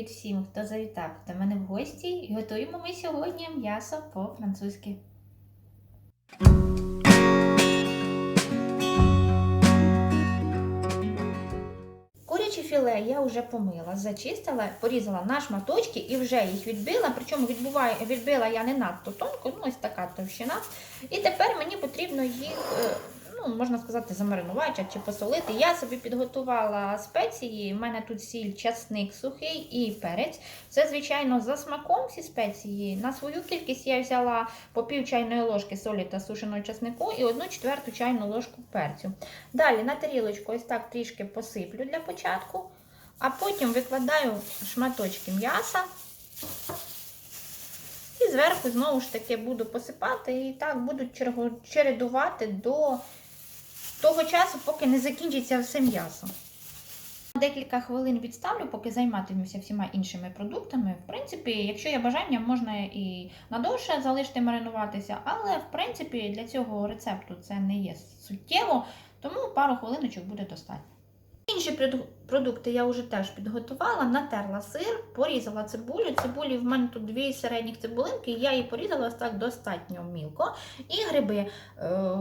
привіт всім, хто завітав до мене в гості. І готуємо ми сьогодні м'ясо по-французьки. Куряче філе я вже помила, зачистила, порізала на шматочки і вже їх відбила. Причому відбуваю, відбила я не надто тонко, ну ось така товщина. І тепер мені потрібно їх, е, ну, можна сказати, замаринувати чи посолити. Я собі підготувала спеції. У мене тут сіль, часник сухий і перець. Це, звичайно, за смаком всі спеції. На свою кількість я взяла по пів чайної ложки солі та сушеного часнику і одну четверту чайну ложку перцю. Далі на тарілочку ось так трішки посиплю для початку, а потім викладаю шматочки м'яса. І зверху знову ж таки буду посипати і так буду чередувати до того часу, поки не закінчиться все м'ясо. Декілька хвилин відставлю, поки займатимуся всіма іншими продуктами. В принципі, якщо є бажання, можна і надовше залишити маринуватися, але в принципі для цього рецепту це не є суттєво, тому пару хвилиночок буде достатньо. Інші продукти я вже теж підготувала, натерла сир, порізала цибулю. Цибулі в мене тут дві середніх цибулинки, я її порізала так достатньо мілко. І гриби. Е,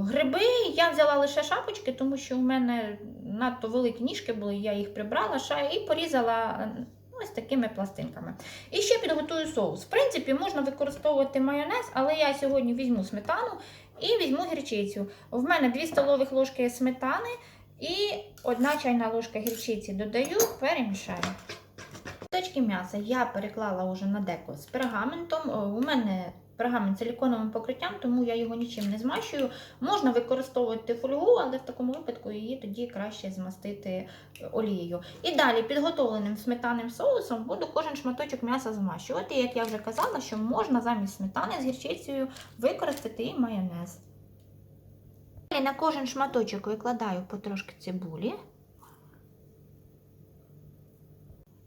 Гриби я взяла лише шапочки, тому що в мене надто великі ніжки були, я їх прибрала і порізала е, ось такими пластинками. І ще підготую соус. В принципі, можна використовувати майонез, але я сьогодні візьму сметану і візьму гірчицю. В мене 2 столових ложки сметани. І одна чайна ложка гірчиці додаю, перемішаю. Точки м'яса я переклала вже на деко з пергаментом. У мене пергамент силіконовим покриттям, тому я його нічим не змащую. Можна використовувати фольгу, але в такому випадку її тоді краще змастити е, олією. І далі підготовленим сметанним соусом буду кожен шматочок м'яса змащувати. Як я вже казала, що можна замість сметани з гірчицею використати і майонез. Далі на кожен шматочок викладаю потрошки цибулі.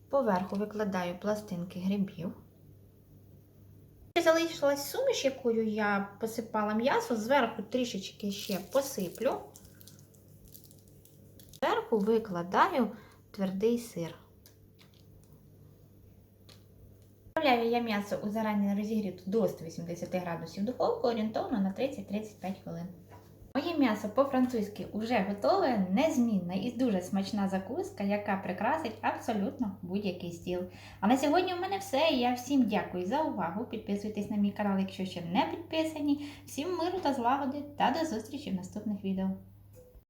Поверху викладаю пластинки грибів. Залишилась суміш, якою я посипала м'ясо, зверху трішечки ще посиплю. Зверху викладаю твердий сир. Вставляю я м'ясо у зарані розігріту до 180 градусів духовку орієнтовно на 30-35 хвилин. Моє м'ясо по-французьки уже готове, незмінна і дуже смачна закуска, яка прикрасить абсолютно будь-який стіл. А на сьогодні в мене все. Я всім дякую за увагу. Підписуйтесь на мій канал, якщо ще не підписані. Всім миру та злагоди та до зустрічі в наступних відео.